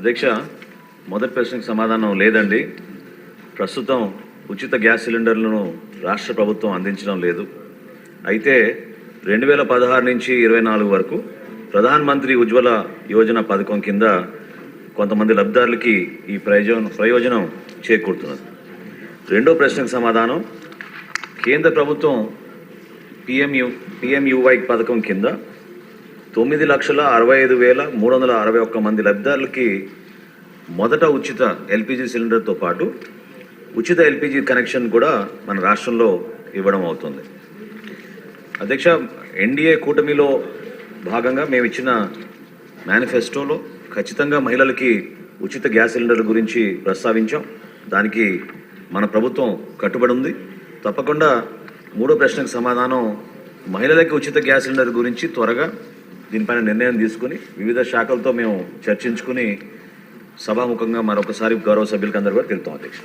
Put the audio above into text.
అధ్యక్ష మొదటి ప్రశ్నకు సమాధానం లేదండి. ప్రస్తుతం ఉచిత గ్యాస్ సిలిండర్లను రాష్ట్ర ప్రభుత్వం అందించడం లేదు. అయితే రెండు వేల పదహారు నుంచి ఇరవై నాలుగు వరకు ప్రధాన్ మంత్రి ఉజ్వల యోజన పథకం కింద కొంతమంది లబ్ధిదారులకి ఈ ప్రయోజనం ప్రయోజనం చేకూరుతున్నది. రెండో ప్రశ్నకు సమాధానం కేంద్ర ప్రభుత్వం పిఎంయు పిఎంయువై పథకం కింద తొమ్మిది లక్షల అరవై ఐదు వేల మూడు వందల అరవై ఒక్క మంది లబ్ధిదారులకి మొదట ఉచిత ఎల్పిజి సిలిండర్తో పాటు ఉచిత ఎల్పిజి కనెక్షన్ కూడా మన రాష్ట్రంలో ఇవ్వడం అవుతుంది. అధ్యక్ష ఎన్డీఏ కూటమిలో భాగంగా మేము ఇచ్చిన మేనిఫెస్టోలో ఖచ్చితంగా మహిళలకి ఉచిత గ్యాస్ సిలిండర్ల గురించి ప్రస్తావించాం. దానికి మన ప్రభుత్వం కట్టుబడి ఉంది. తప్పకుండా మూడో ప్రశ్నకు సమాధానం మహిళలకి ఉచిత గ్యాస్ సిలిండర్ గురించి త్వరగా దీనిపైన నిర్ణయం తీసుకుని వివిధ శాఖలతో మేము చర్చించుకుని సభాముఖంగా మరొకసారి గౌరవ సభ్యులకి అందరూ కూడా తెలుపుతాం అధ్యక్ష.